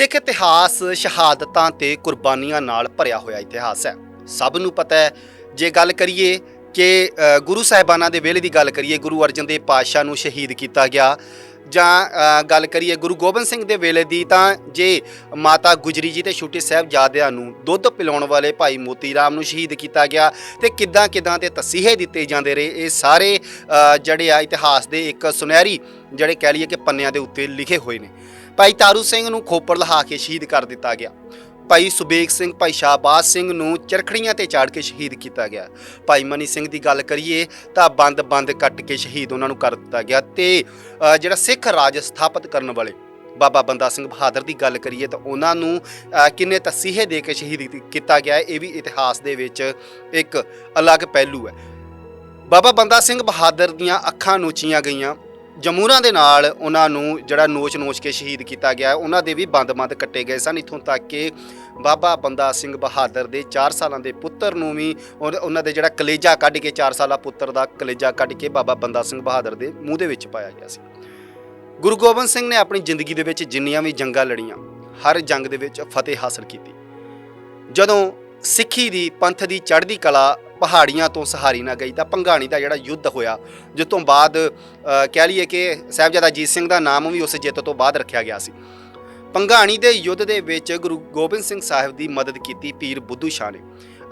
ਸਿੱਖ ਇਤਿਹਾਸ ਸ਼ਹਾਦਤਾਂ ਤੇ ਕੁਰਬਾਨੀਆਂ ਨਾਲ ਭਰਿਆ ਹੋਇਆ ਇਤਿਹਾਸ ਹੈ। ਸਭ ਨੂੰ ਪਤਾ ਹੈ, ਜੇ ਗੱਲ ਕਰੀਏ ਕਿ ਗੁਰੂ ਸਾਹਿਬਾਨਾਂ ਦੇ ਵੇਲੇ ਦੀ ਗੱਲ ਕਰੀਏ, ਗੁਰੂ ਅਰਜਨ ਦੇਵ ਪਾਤਸ਼ਾਹ ਨੂੰ ਸ਼ਹੀਦ ਕੀਤਾ ਗਿਆ ਜਾਂ ਗੱਲ ਕਰੀਏ ਗੁਰੂ ਗੋਬਿੰਦ ਸਿੰਘ ਦੇ ਵੇਲੇ ਦੀ, ਤਾਂ ਜੇ ਮਾਤਾ ਗੁਜਰੀ ਜੀ ਤੇ ਛੋਟੇ ਸਾਹਿਬਜ਼ਾਦਿਆਂ ਨੂੰ ਦੁੱਧ ਪਿਲਾਉਣ ਵਾਲੇ ਭਾਈ ਮੋਤੀ ਰਾਮ ਨੂੰ ਸ਼ਹੀਦ ਕੀਤਾ ਗਿਆ ਤੇ ਕਿੱਦਾਂ ਕਿੱਦਾਂ ਤੇ ਤਸੀਹੇ ਦਿੱਤੇ ਜਾਂਦੇ ਰਹੇ, ਇਹ ਸਾਰੇ ਜਿਹੜੇ ਆ ਇਤਿਹਾਸ ਦੇ ਇੱਕ ਸੁਨਹਿਰੀ, ਜਿਹੜੇ ਕਹਿ ਲਈਏ ਕਿ ਪੰਨਿਆਂ ਦੇ ਉੱਤੇ ਲਿਖੇ ਹੋਏ ਨੇ। ਭਾਈ ਤਾਰੂ ਸਿੰਘ ਨੂੰ ਖੋਪੜ ਲਹਾ ਕੇ ਸ਼ਹੀਦ ਕਰ ਦਿੱਤਾ ਗਿਆ। ਭਾਈ ਸੁਬੇਗ ਸਿੰਘ ਭਾਈ ਸ਼ਾਹਬਾਜ਼ ਸਿੰਘ ਨੂੰ ਚਰਖੜੀਆਂ ਤੇ ਚਾੜ ਕੇ ਸ਼ਹੀਦ ਕੀਤਾ ਗਿਆ। ਭਾਈ ਮਨੀ ਸਿੰਘ ਦੀ ਗੱਲ ਕਰੀਏ ਤਾਂ ਬੰਦ-ਬੰਦ ਕੱਟ ਕੇ ਸ਼ਹੀਦ ਉਹਨਾਂ ਨੂੰ ਕਰ ਦਿੱਤਾ ਗਿਆ ਤੇ ਜਿਹੜਾ ਸਿੱਖ ਰਾਜ ਸਥਾਪਿਤ ਕਰਨ ਵਾਲੇ ਬਾਬਾ ਬੰਦਾ ਸਿੰਘ ਬਹਾਦਰ ਦੀ ਗੱਲ ਕਰੀਏ ਤਾਂ ਉਹਨਾਂ ਨੂੰ ਕਿੰਨੇ ਤਸੀਹੇ ਦੇ ਕੇ ਸ਼ਹੀਦ ਕੀਤਾ ਗਿਆ ਹੈ, ਇਹ ਵੀ ਇਤਿਹਾਸ ਦੇ ਵਿੱਚ ਇੱਕ ਅਲੱਗ ਪਹਿਲੂ ਹੈ। ਬਾਬਾ ਬੰਦਾ ਸਿੰਘ ਬਹਾਦਰ ਦੀਆਂ ਅੱਖਾਂ ਨੋਚੀਆਂ ਗਈਆਂ। ਜਮੂਰਾਂ ਦੇ ਨਾਲ ਉਹਨਾਂ ਨੂੰ ਜਿਹੜਾ ਨੋਚ-ਨੋਚ ਕੇ ਸ਼ਹੀਦ ਕੀਤਾ ਗਿਆ, ਉਹਨਾਂ ਦੇ ਵੀ ਬੰਦ-ਬੰਦ ਕੱਟੇ ਗਏ ਸਨ। ਇਥੋਂ ਤੱਕ ਕਿ ਬਾਬਾ ਬੰਦਾ ਸਿੰਘ ਬਹਾਦਰ ਦੇ 4 ਸਾਲਾਂ ਦੇ ਪੁੱਤਰ ਨੂੰ ਵੀ ਉਹਨਾਂ ਦੇ ਜਿਹੜਾ ਕਲੇਜਾ ਕੱਢ ਕੇ 4 ਸਾਲਾ ਪੁੱਤਰ ਦਾ ਕਲੇਜਾ ਕੱਢ ਕੇ ਬਾਬਾ ਬੰਦਾ ਸਿੰਘ ਬਹਾਦਰ ਦੇ ਮੂੰਹ ਦੇ ਵਿੱਚ ਪਾਇਆ ਗਿਆ ਸੀ। ਗੁਰੂ ਗੋਬਿੰਦ ਸਿੰਘ ਨੇ ਆਪਣੀ ਜ਼ਿੰਦਗੀ ਦੇ ਵਿੱਚ ਜਿੰਨੀਆਂ ਵੀ ਜੰਗਾਂ ਲੜੀਆਂ, ਹਰ ਜੰਗ ਦੇ ਵਿੱਚ ਫਤਿਹ ਹਾਸਲ ਕੀਤੀ। ਜਦੋਂ ਸਿੱਖੀ ਦੀ, ਪੰਥ ਦੀ ਚੜ੍ਹਦੀ ਕਲਾ ਪਹਾੜੀਆਂ ਤੋਂ ਸਹਾਰੀ ਨਾ ਗਈ ਤਾਂ ਭੰਗਾਣੀ ਦਾ ਜਿਹੜਾ ਯੁੱਧ ਹੋਇਆ ਜਿਸ ਤੋਂ ਬਾਅਦ ਅ, ਕਹਿ ਲਈਏ ਕਿ ਸਾਹਿਬਜ਼ਾਦਾ ਅਜੀਤ ਸਿੰਘ ਦਾ ਨਾਮ ਵੀ ਉਸ ਜਿੱਤ ਤੋਂ ਬਾਅਦ ਰੱਖਿਆ ਗਿਆ ਸੀ। ਭੰਗਾਣੀ ਦੇ ਯੁੱਧ ਦੇ ਵਿੱਚ ਗੁਰੂ ਗੋਬਿੰਦ ਸਿੰਘ ਸਾਹਿਬ ਦੀ ਮਦਦ ਕੀਤੀ ਪੀਰ ਬੁੱਧੂ ਸ਼ਾਹ ਨੇ।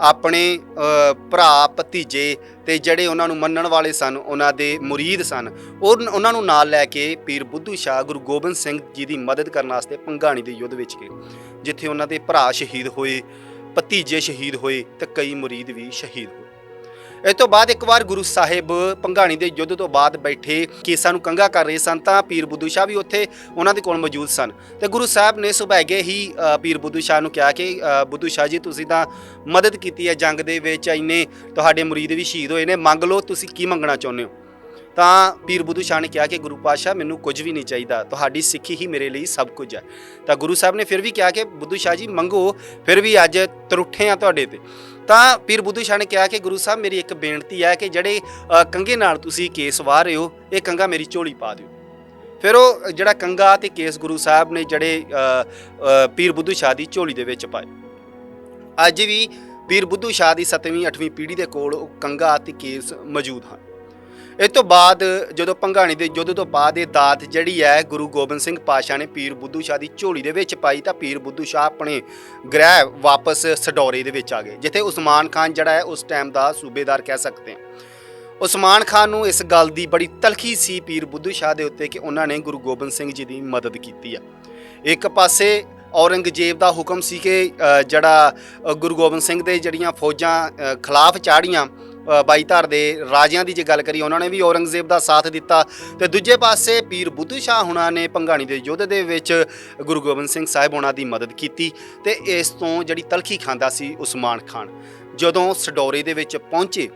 ਆਪਣੇ ਅ, ਭਰਾ ਭਤੀਜੇ ਤੇ ਜਿਹੜੇ ਉਹਨਾਂ ਨੂੰ ਮੰਨਣ ਵਾਲੇ ਸਨ ਉਹਨਾਂ ਦੇ ਮੁਰੀਦ ਸਨ ਉਹ ਉਹਨਾਂ ਨੂੰ ਨਾਲ ਲੈ ਕੇ ਪੀਰ ਬੁੱਧੂ ਸ਼ਾਹ ਗੁਰੂ ਗੋਬਿੰਦ ਸਿੰਘ ਜੀ ਦੀ ਮਦਦ ਕਰਨ ਵਾਸਤੇ ਭੰਗਾਣੀ ਦੇ ਯੁੱਧ ਵਿੱਚ ਗਏ ਜਿੱਥੇ ਉਹਨਾਂ ਦੇ ਭਰਾ ਸ਼ਹੀਦ ਹੋਏ। ਭਤੀਜੇ ਸ਼ਹੀਦ ਹੋਏ ਤੇ ਕਈ ਮੁਰੀਦ ਵੀ ਸ਼ਹੀਦ ਹੋਏ। ਇਸ ਤੋਂ ਬਾਅਦ ਇੱਕ ਵਾਰ ਗੁਰੂ ਸਾਹਿਬ ਭੰਗਾਣੀ ਦੇ ਯੁੱਧ ਤੋਂ ਬਾਅਦ ਬੈਠੇ, ਕੇਸਾਂ ਨੂੰ ਕੰਗਾ ਕਰ ਰਹੇ ਸਨ ਤਾਂ ਪੀਰ ਬੁੱਧੂ ਸ਼ਾਹ ਵੀ ਉੱਥੇ ਉਹਨਾਂ ਦੇ ਕੋਲ ਮੌਜੂਦ ਸਨ। ਤੇ ਗੁਰੂ ਸਾਹਿਬ ਨੇ ਸੁਭਾਗੇ ਹੀ ਪੀਰ ਬੁੱਧੂ ਸ਼ਾਹ ਨੂੰ ਕਿਹਾ ਕਿ ਬੁੱਧੂ ਸ਼ਾਹ ਜੀ, ਤੁਸੀਂ ਤਾਂ ਮਦਦ ਕੀਤੀ ਹੈ ਜੰਗ ਦੇ ਵਿੱਚ ਇੰਨੇ ਤੁਹਾਡੇ ਮੁਰੀਦ ਵੀ ਸ਼ਹੀਦ ਹੋਏ ਨੇ। ਮੰਗ ਲਓ ਤੁਸੀਂ ਕੀ ਮੰਗਣਾ ਚਾਹੁੰਦੇ ਹੋ? ਤਾਂ ਪੀਰ ਬੁੱਧੂ ਸ਼ਾਹ ਨੇ ਕਿਹਾ ਕਿ ਗੁਰੂ ਪਾਤਸ਼ਾਹ ਮੈਨੂੰ ਕੁਝ ਵੀ ਨਹੀਂ ਚਾਹੀਦਾ ਤੁਹਾਡੀ ਸਿੱਖੀ ਹੀ ਮੇਰੇ ਲਈ ਸਭ ਕੁਝ ਹੈ। ਤਾਂ ਗੁਰੂ ਸਾਹਿਬ ਨੇ ਫਿਰ ਵੀ ਕਿਹਾ ਕਿ ਬੁੱਧੂ ਸ਼ਾਹ ਜੀ ਮੰਗੋ ਫਿਰ ਵੀ ਅੱਜ ਤਰੁੱਠੇ ਆ ਤੁਹਾਡੇ ਤੇ। ਤਾਂ ਪੀਰ ਬੁੱਧੂ ਸ਼ਾਹ ਨੇ ਕਿਹਾ ਕਿ ਗੁਰੂ ਸਾਹਿਬ ਮੇਰੀ ਇੱਕ ਬੇਨਤੀ ਹੈ ਕਿ ਜਿਹੜੇ ਅ, ਕੰਘੇ ਨਾਲ ਤੁਸੀਂ ਕੇਸ ਵਾਹ ਰਹੇ ਹੋ ਇਹ ਕੰਗਾ ਮੇਰੀ ਝੋਲੀ ਪਾ ਦਿਓ। ਫਿਰ ਉਹ ਜਿਹੜਾ ਕੰਗਾ ਤੇ ਕੇਸ ਗੁਰੂ ਸਾਹਿਬ ਨੇ ਜਿਹੜੇ ਪੀਰ ਬੁੱਧੂ ਸ਼ਾਹ ਦੀ ਝੋਲੀ ਦੇ ਵਿੱਚ ਪਾਏ। ਅੱਜ ਵੀ ਪੀਰ ਬੁੱਧੂ ਸ਼ਾਹ ਦੀ 7ਵੀਂ 8ਵੀਂ ਪੀੜ੍ਹੀ ਦੇ ਕੋਲ ਉਹ ਕੰਗਾ ਤੇ ਕੇਸ ਮੌਜੂਦ ਹਨ। ਇਸ ਤੋਂ ਬਾਅਦ ਜਦੋਂ ਭੰਗਾਣੀ ਦੇ ਯੁੱਧ ਤੋਂ ਬਾਅਦ ਇਹ ਦਾਤ ਜਿਹੜੀ ਹੈ, ਗੁਰੂ ਗੋਬਿੰਦ ਸਿੰਘ ਪਾਸ਼ਾ ਨੇ ਪੀਰ ਬੁੱਧੂ ਸ਼ਾਹ ਦੀ ਝੋਲੀ ਦੇ ਵਿੱਚ ਪਾਈ ਤਾਂ ਪੀਰ ਬੁੱਧੂ ਸ਼ਾਹ ਆਪਣੇ ਗ੍ਰਹਿ ਵਾਪਸ ਸਡੌਰੇ ਦੇ ਵਿੱਚ ਆ ਗਏ, ਜਿੱਥੇ ਉਸਮਾਨ ਖਾਨ ਜਿਹੜਾ ਹੈ, ਉਸ ਟਾਈਮ ਦਾ ਸੂਬੇਦਾਰ ਕਹਿ ਸਕਦੇ ਹਾਂ। ਉਸਮਾਨ ਖਾਨ ਨੂੰ ਇਸ ਗੱਲ ਦੀ ਬੜੀ ਤਲਖੀ ਸੀ ਪੀਰ ਬੁੱਧੂ ਸ਼ਾਹ ਦੇ ਉੱਤੇ ਕਿ ਉਹਨਾਂ ਨੇ ਗੁਰੂ ਗੋਬਿੰਦ ਸਿੰਘ ਜੀ ਦੀ ਮਦਦ ਕੀਤੀ ਆ। ਇੱਕ ਪਾਸੇ ਔਰੰਗਜ਼ੇਬ ਦਾ ਹੁਕਮ ਸੀ ਕਿ ਜਿਹੜਾ ਗੁਰੂ ਗੋਬਿੰਦ ਸਿੰਘ ਦੇ ਜਿਹੜੀਆਂ ਫੌਜਾਂ ਖਿਲਾਫ ਚਾੜੀਆਂ ਬਾਈ ਧਾਰ ਦੇ ਰਾਜਿਆਂ ਦੀ ਜੇ ਗੱਲ ਕਰੀ ਉਹਨਾਂ ਨੇ ਵੀ ਔਰੰਗਜ਼ੇਬ ਦਾ ਸਾਥ ਦਿੱਤਾ। ਤੇ ਦੂਜੇ ਪਾਸੇ ਪੀਰ ਬੁੱਧੂ ਸ਼ਾਹ ਹੁਣਾਂ ਨੇ ਭੰਗਾਣੀ ਦੇ ਯੁੱਧ ਦੇ ਵਿੱਚ ਗੁਰੂ ਗੋਬਿੰਦ ਸਿੰਘ ਸਾਹਿਬ ਉਹਨਾਂ ਦੀ ਮਦਦ ਕੀਤੀ ਤੇ ਇਸ ਤੋਂ ਜਿਹੜੀ ਤਲਖੀ ਖਾਂਦਾ ਸੀ ਉਸਮਾਨ ਖਾਨ। ਜਦੋਂ ਸਡੌਰੇ ਦੇ ਵਿੱਚ ਪਹੁੰਚੇ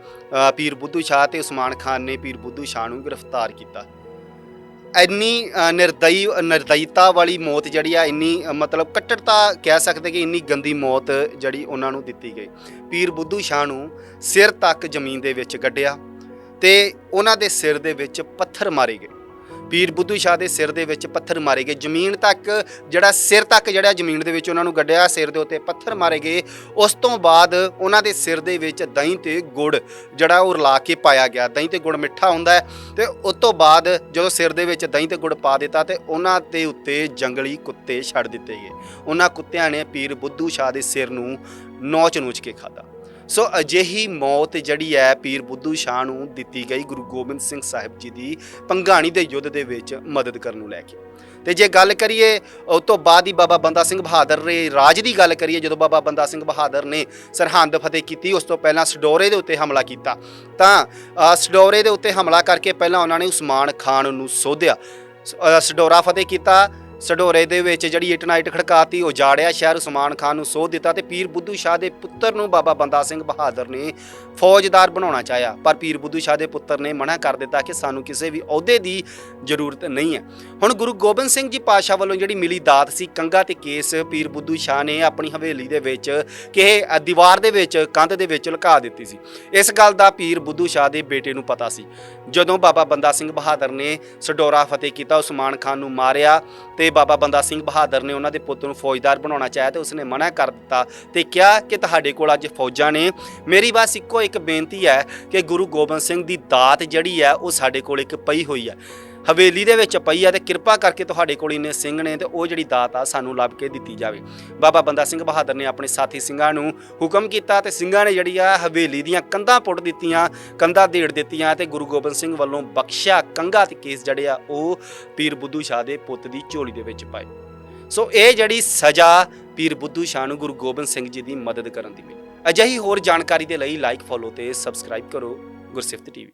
ਪੀਰ ਬੁੱਧੂ ਸ਼ਾਹ ਤੇ ਉਸਮਾਨ ਖਾਨ ਨੇ ਪੀਰ ਬੁੱਧੂ ਸ਼ਾਹ ਨੂੰ ਗ੍ਰਿਫਤਾਰ ਕੀਤਾ। ਇੰਨੀ ਅ, ਨਿਰਦਈ ਨਿਰਦਈਤਾ ਵਾਲੀ ਮੌਤ ਜਿਹੜੀ ਆ ਇੰਨੀ ਅ, ਮਤਲਬ ਕੱਟੜਤਾ ਕਹਿ ਸਕਦੇ ਕਿ ਇੰਨੀ ਗੰਦੀ ਮੌਤ ਜਿਹੜੀ ਉਹਨਾਂ ਨੂੰ ਦਿੱਤੀ ਗਈ। ਪੀਰ ਬੁੱਧੂ ਸ਼ਾਹ ਨੂੰ ਸਿਰ ਤੱਕ ਜ਼ਮੀਨ ਦੇ ਵਿੱਚ ਗੱਡਿਆ ਤੇ ਉਹਨਾਂ ਦੇ ਸਿਰ ਦੇ ਵਿੱਚ ਪੱਥਰ ਮਾਰੇ ਗਏ। ਪੀਰ ਬੁੱਧੂ ਸ਼ਾਹ ਦੇ ਸਿਰ ਦੇ ਵਿੱਚ ਪੱਥਰ ਮਾਰੇ ਗਏ। ਜ਼ਮੀਨ ਤੱਕ, ਜਿਹੜਾ ਸਿਰ ਤੱਕ ਜਿਹੜਾ ਜ਼ਮੀਨ ਦੇ ਵਿੱਚ ਉਹਨਾਂ ਨੂੰ ਗੱਡਿਆ ਸਿਰ ਦੇ ਉੱਤੇ ਪੱਥਰ ਮਾਰੇ ਗਏ। ਉਸ ਤੋਂ ਬਾਅਦ ਉਹਨਾਂ ਦੇ ਸਿਰ ਦੇ ਵਿੱਚ ਦਹੀਂ ਤੇ ਗੁੜ ਜਿਹੜਾ ਉਹ ਰਲਾ ਕੇ ਪਾਇਆ ਗਿਆ। ਦਹੀਂ ਤੇ ਗੁੜ ਮਿੱਠਾ ਹੁੰਦਾ ਹੈ ਤੇ ਉਸ ਤੋਂ ਬਾਅਦ ਜਦੋਂ ਸਿਰ ਦੇ ਵਿੱਚ ਦਹੀਂ ਤੇ ਗੁੜ ਪਾ ਦਿੱਤਾ ਤੇ ਉਹਨਾਂ ਦੇ ਉੱਤੇ ਜੰਗਲੀ ਕੁੱਤੇ ਛੱਡ ਦਿੱਤੇ ਗਏ। ਉਹਨਾਂ ਕੁੱਤਿਆਂ ਨੇ ਪੀਰ ਬੁੱਧੂ ਸ਼ਾਹ ਦੇ ਸਿਰ ਨੂੰ ਨੋਚ-ਨੋਚ ਕੇ ਖਾਦਾ ਸੋ ਅਜਿਹੀ ਮੌਤ ਜਿਹੜੀ ਹੈ ਪੀਰ ਬੁੱਧੂ ਸ਼ਾਹ ਨੂੰ ਦਿੱਤੀ ਗਈ ਗੁਰੂ ਗੋਬਿੰਦ ਸਿੰਘ ਸਾਹਿਬ ਜੀ ਦੀ ਪੰਘਾਣੀ ਦੇ ਯੁੱਧ ਦੇ ਵਿੱਚ ਮਦਦ ਕਰਨ ਨੂੰ ਲੈ ਕੇ। ਤੇ ਜੇ ਗੱਲ ਕਰੀਏ ਉਸ ਤੋਂ ਬਾਅਦ ਹੀ ਬਾਬਾ ਬੰਦਾ ਸਿੰਘ ਬਹਾਦਰ ਦੇ ਰਾਜ ਦੀ ਗੱਲ ਕਰੀਏ ਜਦੋਂ ਬਾਬਾ ਬੰਦਾ ਸਿੰਘ ਬਹਾਦਰ ਨੇ ਸਰਹੰਦ ਫਤਿਹ ਕੀਤੀ ਉਸ ਤੋਂ ਪਹਿਲਾਂ ਸਡੋਰੇ ਦੇ ਉੱਤੇ ਹਮਲਾ ਕੀਤਾ ਤਾਂ ਅ, ਸਡੋਰੇ ਦੇ ਉੱਤੇ ਹਮਲਾ ਕਰਕੇ ਪਹਿਲਾਂ ਉਹਨਾਂ ਨੇ ਉਸਮਾਨ ਖਾਨ ਨੂੰ ਸੋਧਿਆ। ਸ- ਸਡੋਰਾ ਫਤਿਹ ਕੀਤਾ ਸਡੋਰੇ ਦੇ ਵਿੱਚ ਜਿਹੜੀ ਇੱਟ ਨਾਈਟ ਖੜਕਾਤੀ ਉਜਾੜਿਆ ਸ਼ਹਿਰ ਉਸਮਾਨ ਖਾਨ ਨੂੰ ਸੋਧ ਦਿੱਤਾ ਤੇ ਪੀਰ ਬੁੱਧੂ ਸ਼ਾਹ ਦੇ ਪੁੱਤਰ ਨੂੰ ਬਾਬਾ ਬੰਦਾ ਸਿੰਘ ਬਹਾਦਰ ਨੇ ਫੌਜਦਾਰ ਬਣਾਉਣਾ ਚਾਹਿਆ। ਪਰ ਪੀਰ ਬੁੱਧੂ ਸ਼ਾਹ ਦੇ ਪੁੱਤਰ ਨੇ ਮਨਾ ਕਰ ਦਿੱਤਾ ਕਿ ਸਾਨੂੰ ਕਿਸੇ ਵੀ ਅਹੁਦੇ ਦੀ ਜ਼ਰੂਰਤ ਨਹੀਂ ਹੈ। ਹੁਣ ਗੁਰੂ ਗੋਬਿੰਦ ਸਿੰਘ ਜੀ ਪਾਸ਼ਾ ਵੱਲੋਂ ਜਿਹੜੀ ਮਿਲੀ ਦਾਤ ਸੀ ਕੰਗਾ ਤੇ ਕੇਸ, ਪੀਰ ਬੁੱਧੂ ਸ਼ਾਹ ਨੇ ਆਪਣੀ ਹਵੇਲੀ ਦੇ ਵਿੱਚ ਕਿ ਦੀਵਾਰ ਦੇ ਵਿੱਚ, ਕੰਧ ਦੇ ਵਿੱਚ ਲੁਕਾ ਦਿੱਤੀ ਸੀ। ਇਸ ਗੱਲ ਦਾ ਪੀਰ ਬੁੱਧੂ ਸ਼ਾਹ ਦੇ ਬੇਟੇ ਨੂੰ ਪਤਾ ਸੀ। ਜਦੋਂ ਬਾਬਾ ਬੰਦਾ ਸਿੰਘ ਬਹਾਦਰ ਨੇ ਸਡੋਰਾ ਫਤਿਹ ਕੀਤਾ, ਉਸਮਾਨ ਖਾਨ ਨੂੰ ਮਾਰਿਆ ਤੇ ਬਾਬਾ ਬੰਦਾ ਸਿੰਘ ਬਹਾਦਰ ਨੇ ਉਹਨਾਂ ਦੇ ਪੁੱਤ ਨੂੰ ਫੌਜਦਾਰ ਬਣਾਉਣਾ ਚਾਹਿਆ ਤੇ ਉਸਨੇ ਮਨਾ ਕਰ ਦਿੱਤਾ ਤੇ ਕਿਹਾ ਕਿ ਤੁਹਾਡੇ ਕੋਲ ਅੱਜ ਫੌਜਾਂ ਨੇ। ਮੇਰੀ ਬਸ ਇੱਕੋ ਇੱਕ ਬੇਨਤੀ ਹੈ ਕਿ ਗੁਰੂ ਗੋਬਿੰਦ ਸਿੰਘ ਦੀ ਦਾਤ ਜਿਹੜੀ ਹੈ ਉਹ ਸਾਡੇ ਕੋਲ ਇੱਕ ਪਈ ਹੋਈ ਹੈ। ਹਵੇਲੀ ਦੇ ਵਿੱਚ ਪਈ ਆ ਤੇ ਕਿਰਪਾ ਕਰਕੇ ਤੁਹਾਡੇ ਕੋਲ ਇੰਨੇ ਸਿੰਘ ਨੇ ਤੇ ਉਹ ਜਿਹੜੀ ਦਾਤ ਆ ਸਾਨੂੰ ਲੱਭ ਕੇ ਦਿੱਤੀ ਜਾਵੇ। ਬਾਬਾ ਬੰਦਾ ਸਿੰਘ ਬਹਾਦਰ ਨੇ ਆਪਣੇ ਸਾਥੀ ਸਿੰਘਾਂ ਨੂੰ ਹੁਕਮ ਕੀਤਾ ਤੇ ਸਿੰਘਾਂ ਨੇ ਜਿਹੜੀ ਆ ਹਵੇਲੀ ਦੀਆਂ ਕੰਧਾਂ ਪੁੱਟ ਦਿੱਤੀਆਂ, ਕੰਧਾਂ ਢੇੜ ਦਿੱਤੀਆਂ ਤੇ ਗੁਰੂ ਗੋਬਿੰਦ ਸਿੰਘ ਵੱਲੋਂ ਬਖਸ਼ਿਆ ਕੰਗਾ ਤੇ ਕੇਸ ਜਿਹੜੇ ਆ ਉਹ ਪੀਰ ਬੁੱਧੂ ਸ਼ਾਹ ਦੇ ਪੁੱਤ ਦੀ ਝੋਲੀ ਦੇ ਵਿੱਚ ਪਾਏ। ਸੋ ਇਹ ਜਿਹੜੀ ਸਜ਼ਾ ਪੀਰ ਬੁੱਧੂ ਸ਼ਾਹ ਨੂੰ ਗੁਰੂ ਗੋਬਿੰਦ ਸਿੰਘ ਜੀ ਦੀ ਮਦਦ ਕਰਨ ਦੀ ਮਿਲੀ। ਅਜਿਹੀ ਹੋਰ ਜਾਣਕਾਰੀ ਦੇ ਲਈ ਲਾਈਕ ਫੋਲੋ ਤੇ ਸਬਸਕ੍ਰਾਈਬ ਕਰੋ ਗੁਰਸਿਫਤ ਟੀਵੀ।